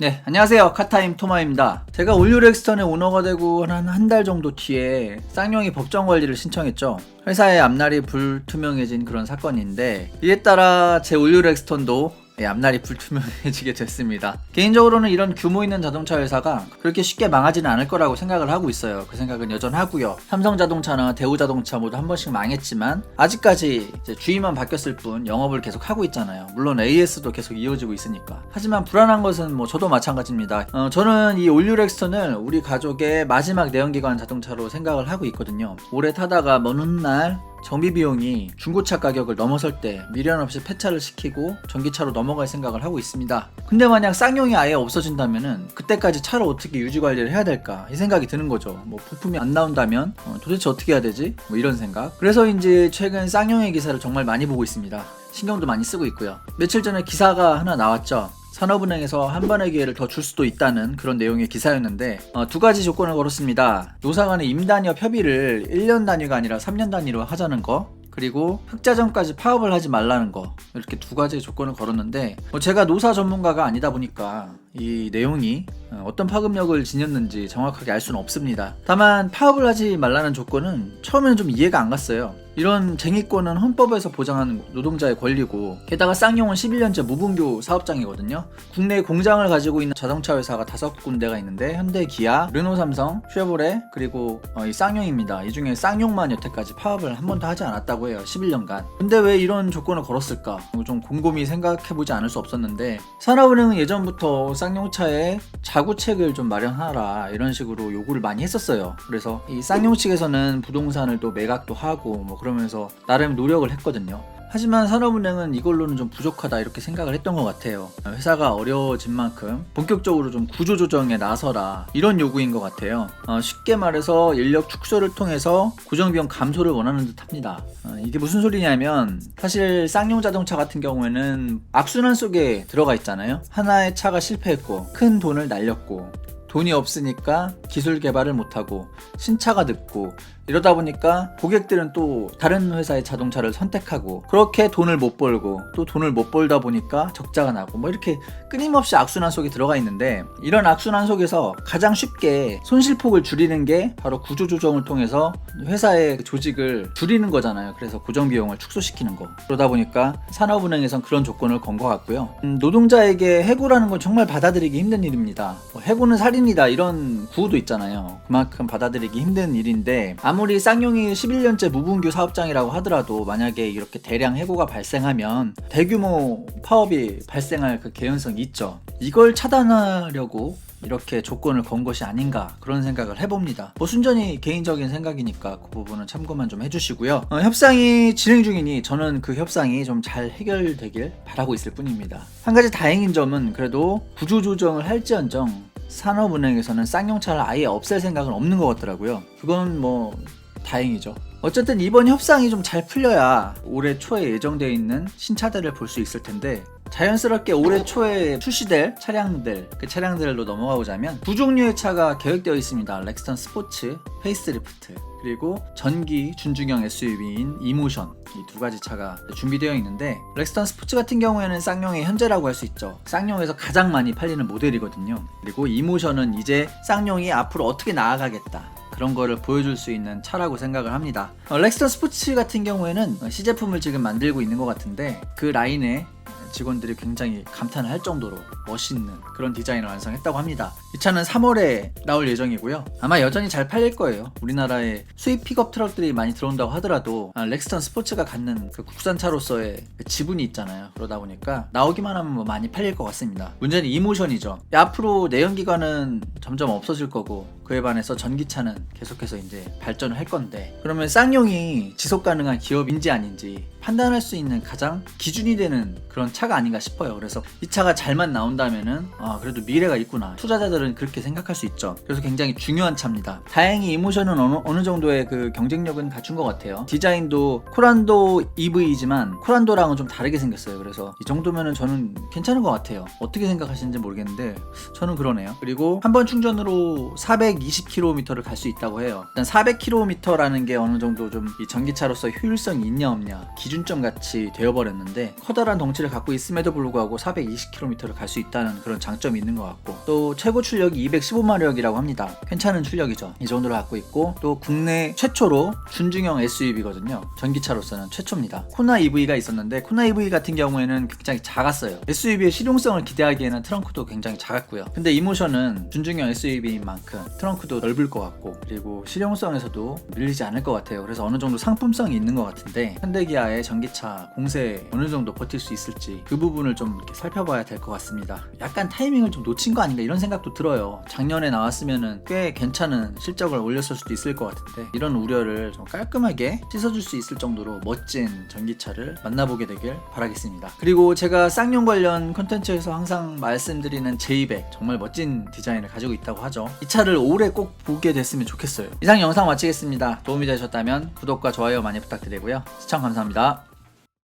네, 안녕하세요. 카타임 토마입니다. 제가 올류 렉스턴의 오너가 되고 한 한 달 정도 뒤에 쌍용이 법정 관리를 신청했죠. 회사의 앞날이 불투명해진 그런 사건인데 이에 따라 제 올류 렉스턴도 예, 앞날이 불투명해지게 됐습니다. 개인적으로는 이런 규모 있는 자동차 회사가 그렇게 쉽게 망하지는 않을 거라고 생각을 하고 있어요. 그 생각은 여전하고요. 삼성자동차나 대우자동차 모두 한 번씩 망했지만 아직까지 주인만 바뀌었을 뿐 영업을 계속 하고 있잖아요. 물론 AS도 계속 이어지고 있으니까. 하지만 불안한 것은 뭐 저도 마찬가지입니다. 어, 저는 이 올류 렉스턴을 우리 가족의 마지막 내연기관 자동차로 생각을 하고 있거든요. 오래 타다가 먼 훗날 정비 비용이 중고차 가격을 넘어설 때 미련 없이 폐차를 시키고 전기차로 넘어갈 생각을 하고 있습니다. 근데 만약 쌍용이 아예 없어진다면은 그때까지 차를 어떻게 유지 관리를 해야 될까 이 생각이 드는 거죠. 뭐 부품이 안 나온다면 어, 도대체 어떻게 해야 되지? 뭐 이런 생각. 그래서인지 최근 쌍용의 기사를 정말 많이 보고 있습니다. 신경도 많이 쓰고 있고요. 며칠 전에 기사가 하나 나왔죠. 산업은행에서 한 번의 기회를 더 줄 수도 있다는 그런 내용의 기사였는데 어, 두 가지 조건을 걸었습니다. 노사 간의 임단협 협의를 1년 단위가 아니라 3년 단위로 하자는 거 그리고 흑자점까지 파업을 하지 말라는 거 이렇게 두 가지 조건을 걸었는데 뭐 제가 노사 전문가가 아니다 보니까 이 내용이 어, 어떤 파급력을 지녔는지 정확하게 알 수는 없습니다. 다만 파업을 하지 말라는 조건은 처음에는 좀 이해가 안 갔어요. 이런 쟁의권은 헌법에서 보장하는 노동자의 권리고 게다가 쌍용은 11년째 무분교 사업장이거든요. 국내 공장을 가지고 있는 자동차 회사가 다섯 군데가 있는데 현대, 기아, 르노, 삼성, 쉐보레 그리고 어, 이 쌍용입니다. 이 중에 쌍용만 여태까지 파업을 한 번도 하지 않았다고 해요. 11년간. 근데 왜 이런 조건을 걸었을까? 좀 곰곰이 생각해보지 않을 수 없었는데 산업은행은 예전부터 쌍용차에 자구책을 좀 마련하라 이런 식으로 요구를 많이 했었어요. 그래서 이 쌍용 측에서는 부동산을 또 매각도 하고 뭐 그러면서 나름 노력을 했거든요. 하지만 산업은행은 이걸로는 좀 부족하다 이렇게 생각을 했던 것 같아요. 회사가 어려워진 만큼 본격적으로 좀 구조조정에 나서라 이런 요구인 것 같아요. 어, 쉽게 말해서 인력 축소를 통해서 고정비용 감소를 원하는 듯 합니다. 어, 이게 무슨 소리냐면 사실 쌍용 자동차 같은 경우에는 악순환 속에 들어가 있잖아요. 하나의 차가 실패했고 큰 돈을 날렸고 돈이 없으니까 기술 개발을 못하고 신차가 늦고 이러다 보니까 고객들은 또 다른 회사의 자동차를 선택하고 그렇게 돈을 못 벌고 또 돈을 못 벌다 보니까 적자가 나고 뭐 이렇게 끊임없이 악순환 속에 들어가 있는데 이런 악순환 속에서 가장 쉽게 손실폭을 줄이는 게 바로 구조조정을 통해서 회사의 조직을 줄이는 거잖아요. 그래서 고정비용을 축소시키는 거. 그러다 보니까 산업은행에선 그런 조건을 건 것 같고요. 음, 노동자에게 해고라는 건 정말 받아들이기 힘든 일입니다. 뭐 해고는 살인이다 이런 구호도 있잖아요. 그만큼 받아들이기 힘든 일인데 아 무리 쌍용이 11년째 무분교 사업장이라고 하더라도 만약에 이렇게 대량 해고가 발생하면 대규모 파업이 발생할 그 개연성이 있죠. 이걸 차단하려고 이렇게 조건을 건 것이 아닌가 그런 생각을 해봅니다. 뭐 순전히 개인적인 생각이니까 그 부분은 참고만 좀 해주시고요. 어, 협상이 진행 중이니 저는 그 협상이 좀 잘 해결되길 바라고 있을 뿐입니다. 한 가지 다행인 점은 그래도 구조조정을 할지언정 산업은행에서는 쌍용차를 아예 없앨 생각은 없는 것 같더라고요. 그건 뭐 다행이죠. 어쨌든 이번 협상이 좀 잘 풀려야 올해 초에 예정되어 있는 신차들을 볼 수 있을 텐데 자연스럽게 올해 초에 출시될 차량들 그 차량들로 넘어가 보자면 두 종류의 차가 계획되어 있습니다. 렉스턴 스포츠, 페이스리프트 그리고 전기 준중형 SUV인 이모션 이 두 가지 차가 준비되어 있는데 렉스턴 스포츠 같은 경우에는 쌍용의 현재라고 할 수 있죠. 쌍용에서 가장 많이 팔리는 모델이거든요. 그리고 이모션은 이제 쌍용이 앞으로 어떻게 나아가겠다. 그런 거를 보여줄 수 있는 차라고 생각을 합니다. 어, 렉스턴 스포츠 같은 경우에는 시제품을 지금 만들고 있는 것 같은데 그 라인에 직원들이 굉장히 감탄을 할 정도로 멋있는 그런 디자인을 완성했다고 합니다. 이 차는 3월에 나올 예정이고요. 아마 여전히 잘 팔릴 거예요. 우리나라에 수입 픽업 트럭들이 많이 들어온다고 하더라도 아, 렉스턴 스포츠가 갖는 그 국산차로서의 그 지분이 있잖아요. 그러다 보니까 나오기만 하면 뭐 많이 팔릴 것 같습니다. 문제는 이모션이죠. 앞으로 내연기관은 점점 없어질 거고 그에 반해서 전기차는 계속해서 이제 발전을 할 건데 그러면 쌍용이 지속 가능한 기업인지 아닌지 판단할 수 있는 가장 기준이 되는 그런 차가 아닌가 싶어요. 그래서 이 차가 잘만 나온다 면은 아 그래도 미래가 있구나. 투자자들은 그렇게 생각할 수 있죠. 그래서 굉장히 중요한 차입니다. 다행히 이모션은 어느, 어느 정도의 그 경쟁력은 갖춘 것 같아요. 디자인도 코란도 EV이지만 코란도랑은 좀 다르게 생겼어요. 그래서 이 정도면은 저는 괜찮은 것 같아요. 어떻게 생각하시는지 모르겠는데 저는 그러네요. 그리고 한 번 충전으로 420km를 갈 수 있다고 해요. 일단 400km라는 게 어느 정도 좀 이 전기차로서 효율성이 있냐 없냐 기준점 같이 되어버렸는데 커다란 덩치를 갖고 있음에도 불구하고 420km를 갈 수 있다 는 그런 장점이 있는 것 같고 또 최고 출력이 215마력이라고 합니다. 괜찮은 출력이죠. 이 정도를 갖고 있고 또 국내 최초로 준중형 SUV거든요. 전기차로서는 최초입니다. 코나 EV가 있었는데 코나 EV 같은 경우에는 굉장히 작았어요. SUV의 실용성을 기대하기에는 트렁크도 굉장히 작았고요. 근데 이모션은 준중형 SUV인 만큼 트렁크도 넓을 것 같고 그리고 실용성에서도 밀리지 않을 것 같아요. 그래서 어느 정도 상품성이 있는 것 같은데 현대기아의 전기차 공세 어느 정도 버틸 수 있을지 그 부분을 좀 살펴봐야 될 것 같습니다. 약간 타이밍을 좀 놓친 거 아닌가 이런 생각도 들어요. 작년에 나왔으면은 꽤 괜찮은 실적을 올렸을 수도 있을 것 같은데 이런 우려를 좀 깔끔하게 씻어줄 수 있을 정도로 멋진 전기차를 만나보게 되길 바라겠습니다. 그리고 제가 쌍용 관련 컨텐츠에서 항상 말씀드리는 J200 정말 멋진 디자인을 가지고 있다고 하죠. 이 차를 올해 꼭 보게 됐으면 좋겠어요. 이상 영상 마치겠습니다. 도움이 되셨다면 구독과 좋아요 많이 부탁드리고요. 시청 감사합니다.